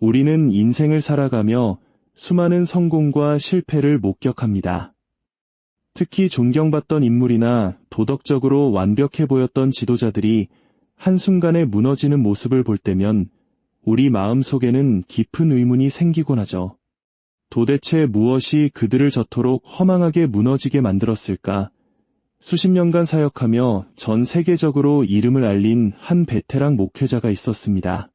우리는 인생을 살아가며 수많은 성공과 실패를 목격합니다. 특히 존경받던 인물이나 도덕적으로 완벽해 보였던 지도자들이 한순간에 무너지는 모습을 볼 때면 우리 마음 속에는 깊은 의문이 생기곤 하죠. 도대체 무엇이 그들을 저토록 허망하게 무너지게 만들었을까? 수십 년간 사역하며 전 세계적으로 이름을 알린 한 베테랑 목회자가 있었습니다.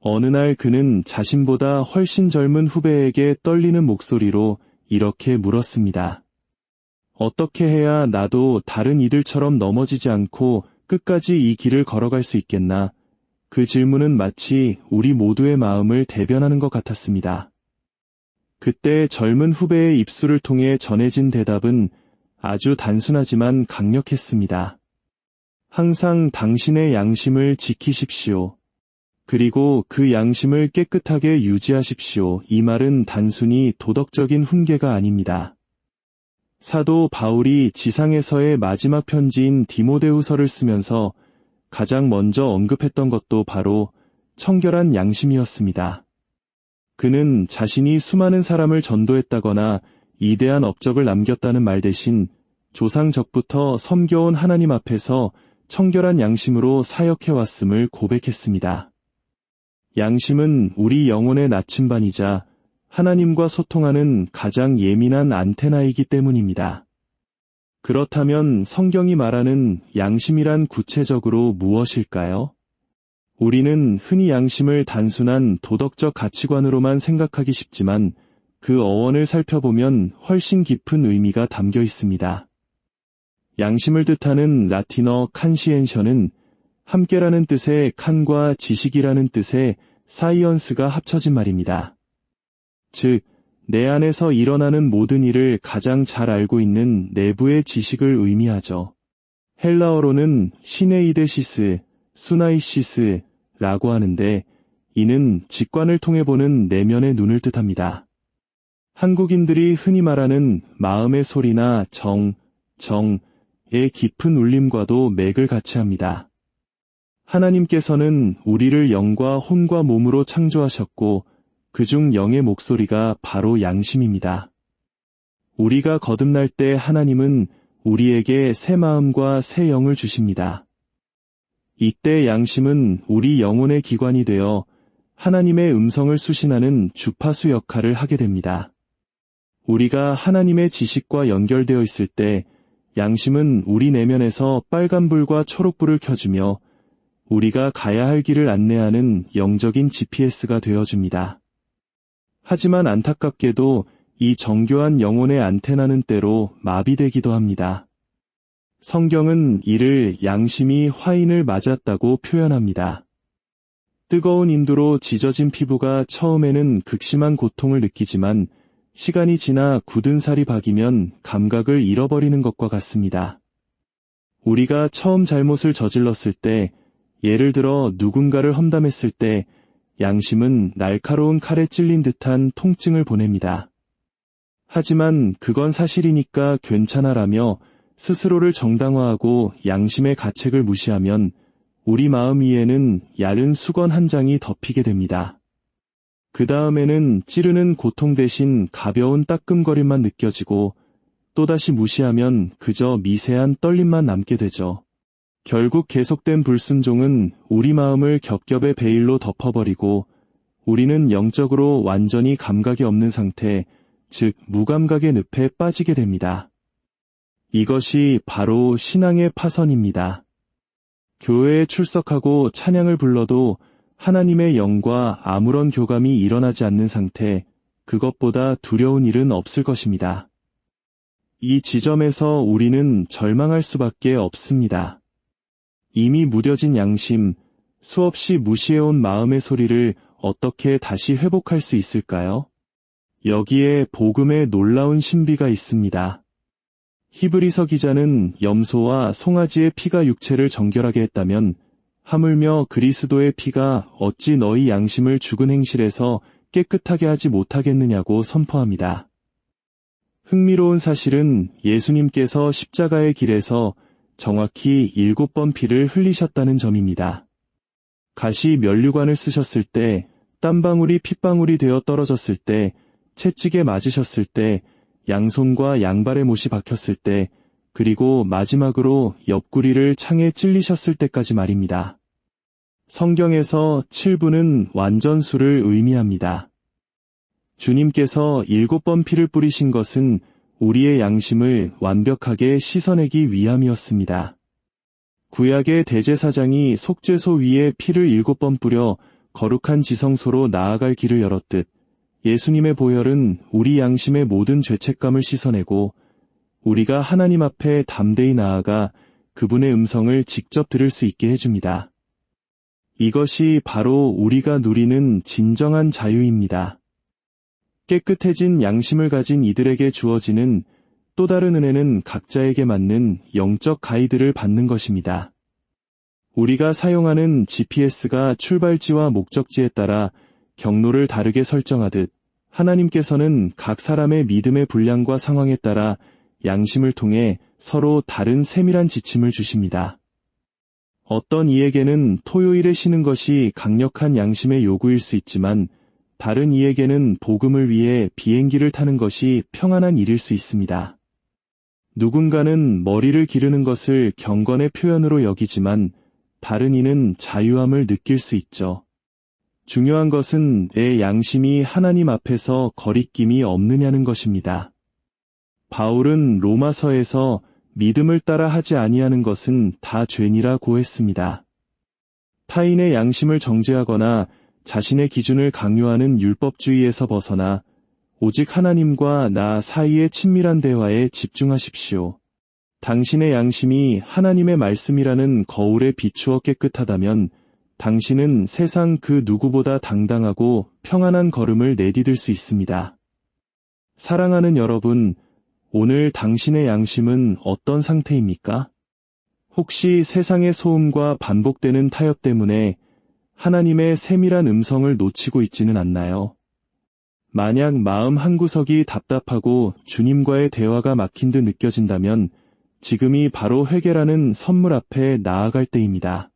어느 날 그는 자신보다 훨씬 젊은 후배에게 떨리는 목소리로 이렇게 물었습니다. 어떻게 해야 나도 다른 이들처럼 넘어지지 않고 끝까지 이 길을 걸어갈 수 있겠나? 그 질문은 마치 우리 모두의 마음을 대변하는 것 같았습니다. 그때 젊은 후배의 입술을 통해 전해진 대답은 아주 단순하지만 강력했습니다. 항상 당신의 양심을 지키십시오. 그리고 그 양심을 깨끗하게 유지하십시오. 이 말은 단순히 도덕적인 훈계가 아닙니다. 사도 바울이 지상에서의 마지막 편지인 디모데후서를 쓰면서 가장 먼저 언급했던 것도 바로 청결한 양심이었습니다. 그는 자신이 수많은 사람을 전도했다거나 이대한 업적을 남겼다는 말 대신 조상적부터 섬겨온 하나님 앞에서 청결한 양심으로 사역해왔음을 고백했습니다. 양심은 우리 영혼의 나침반이자 하나님과 소통하는 가장 예민한 안테나이기 때문입니다. 그렇다면 성경이 말하는 양심이란 구체적으로 무엇일까요? 우리는 흔히 양심을 단순한 도덕적 가치관으로만 생각하기 쉽지만 그 어원을 살펴보면 훨씬 깊은 의미가 담겨 있습니다. 양심을 뜻하는 라틴어 칸시엔션은 함께라는 뜻의 칸과 지식이라는 뜻의 사이언스가 합쳐진 말입니다. 즉, 내 안에서 일어나는 모든 일을 가장 잘 알고 있는 내부의 지식을 의미하죠. 헬라어로는 시네이데시스, 수나이시스라고 하는데 이는 직관을 통해 보는 내면의 눈을 뜻합니다. 한국인들이 흔히 말하는 마음의 소리나 정, 정의 깊은 울림과도 맥을 같이 합니다. 하나님께서는 우리를 영과 혼과 몸으로 창조하셨고 그중 영의 목소리가 바로 양심입니다. 우리가 거듭날 때 하나님은 우리에게 새 마음과 새 영을 주십니다. 이때 양심은 우리 영혼의 기관이 되어 하나님의 음성을 수신하는 주파수 역할을 하게 됩니다. 우리가 하나님의 지식과 연결되어 있을 때 양심은 우리 내면에서 빨간불과 초록불을 켜주며 우리가 가야 할 길을 안내하는 영적인 GPS가 되어줍니다. 하지만 안타깝게도 이 정교한 영혼의 안테나는 때로 마비되기도 합니다. 성경은 이를 양심이 화인을 맞았다고 표현합니다. 뜨거운 인두로 지져진 피부가 처음에는 극심한 고통을 느끼지만 시간이 지나 굳은 살이 박이면 감각을 잃어버리는 것과 같습니다. 우리가 처음 잘못을 저질렀을 때, 예를 들어 누군가를 험담했을 때 양심은 날카로운 칼에 찔린 듯한 통증을 보냅니다. 하지만 그건 사실이니까 괜찮아라며 스스로를 정당화하고 양심의 가책을 무시하면 우리 마음 위에는 얇은 수건 한 장이 덮이게 됩니다. 그 다음에는 찌르는 고통 대신 가벼운 따끔거림만 느껴지고 또다시 무시하면 그저 미세한 떨림만 남게 되죠. 결국 계속된 불순종은 우리 마음을 겹겹의 베일로 덮어버리고 우리는 영적으로 완전히 감각이 없는 상태, 즉 무감각의 늪에 빠지게 됩니다. 이것이 바로 신앙의 파선입니다. 교회에 출석하고 찬양을 불러도 하나님의 영과 아무런 교감이 일어나지 않는 상태, 그것보다 두려운 일은 없을 것입니다. 이 지점에서 우리는 절망할 수밖에 없습니다. 이미 무뎌진 양심, 수없이 무시해온 마음의 소리를 어떻게 다시 회복할 수 있을까요? 여기에 복음의 놀라운 신비가 있습니다. 히브리서 기자는 염소와 송아지의 피가 육체를 정결하게 했다면 하물며 그리스도의 피가 어찌 너희 양심을 죽은 행실에서 깨끗하게 하지 못하겠느냐고 선포합니다. 흥미로운 사실은 예수님께서 십자가의 길에서 정확히 일곱 번 피를 흘리셨다는 점입니다. 가시 면류관을 쓰셨을 때 땀방울이 핏방울이 되어 떨어졌을 때, 채찍에 맞으셨을 때, 양손과 양발에 못이 박혔을 때, 그리고 마지막으로 옆구리를 창에 찔리셨을 때까지 말입니다. 성경에서 7분은 완전수를 의미합니다. 주님께서 일곱 번 피를 뿌리신 것은 우리의 양심을 완벽하게 씻어내기 위함이었습니다. 구약의 대제사장이 속죄소 위에 피를 일곱 번 뿌려 거룩한 지성소로 나아갈 길을 열었듯 예수님의 보혈은 우리 양심의 모든 죄책감을 씻어내고 우리가 하나님 앞에 담대히 나아가 그분의 음성을 직접 들을 수 있게 해줍니다. 이것이 바로 우리가 누리는 진정한 자유입니다. 깨끗해진 양심을 가진 이들에게 주어지는 또 다른 은혜는 각자에게 맞는 영적 가이드를 받는 것입니다. 우리가 사용하는 GPS가 출발지와 목적지에 따라 경로를 다르게 설정하듯 하나님께서는 각 사람의 믿음의 분량과 상황에 따라 양심을 통해 서로 다른 세밀한 지침을 주십니다. 어떤 이에게는 토요일에 쉬는 것이 강력한 양심의 요구일 수 있지만 다른 이에게는 복음을 위해 비행기를 타는 것이 평안한 일일 수 있습니다. 누군가는 머리를 기르는 것을 경건의 표현으로 여기지만 다른 이는 자유함을 느낄 수 있죠. 중요한 것은 내 양심이 하나님 앞에서 거리낌이 없느냐는 것입니다. 바울은 로마서에서 믿음을 따라 하지 아니하는 것은 다 죄니라 고했습니다. 타인의 양심을 정죄하거나 자신의 기준을 강요하는 율법주의에서 벗어나 오직 하나님과 나 사이의 친밀한 대화에 집중하십시오. 당신의 양심이 하나님의 말씀이라는 거울에 비추어 깨끗하다면 당신은 세상 그 누구보다 당당하고 평안한 걸음을 내디딜 수 있습니다. 사랑하는 여러분, 오늘 당신의 양심은 어떤 상태입니까? 혹시 세상의 소음과 반복되는 타협 때문에 하나님의 세밀한 음성을 놓치고 있지는 않나요? 만약 마음 한구석이 답답하고 주님과의 대화가 막힌 듯 느껴진다면 지금이 바로 회개라는 선물 앞에 나아갈 때입니다.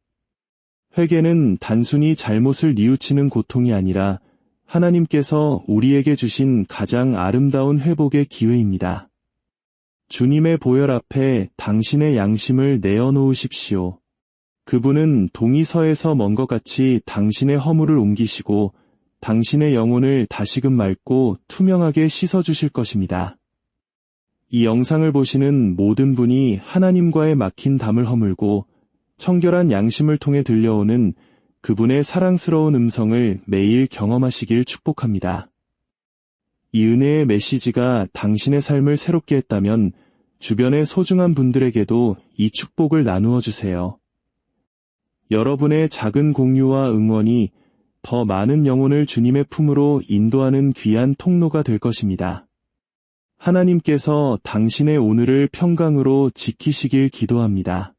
회개는 단순히 잘못을 뉘우치는 고통이 아니라 하나님께서 우리에게 주신 가장 아름다운 회복의 기회입니다. 주님의 보혈 앞에 당신의 양심을 내어놓으십시오. 그분은 동의서에서 먼 것 같이 당신의 허물을 옮기시고 당신의 영혼을 다시금 맑고 투명하게 씻어주실 것입니다. 이 영상을 보시는 모든 분이 하나님과의 막힌 담을 허물고 청결한 양심을 통해 들려오는 그분의 사랑스러운 음성을 매일 경험하시길 축복합니다. 이 은혜의 메시지가 당신의 삶을 새롭게 했다면 주변의 소중한 분들에게도 이 축복을 나누어 주세요. 여러분의 작은 공유와 응원이 더 많은 영혼을 주님의 품으로 인도하는 귀한 통로가 될 것입니다. 하나님께서 당신의 오늘을 평강으로 지키시길 기도합니다.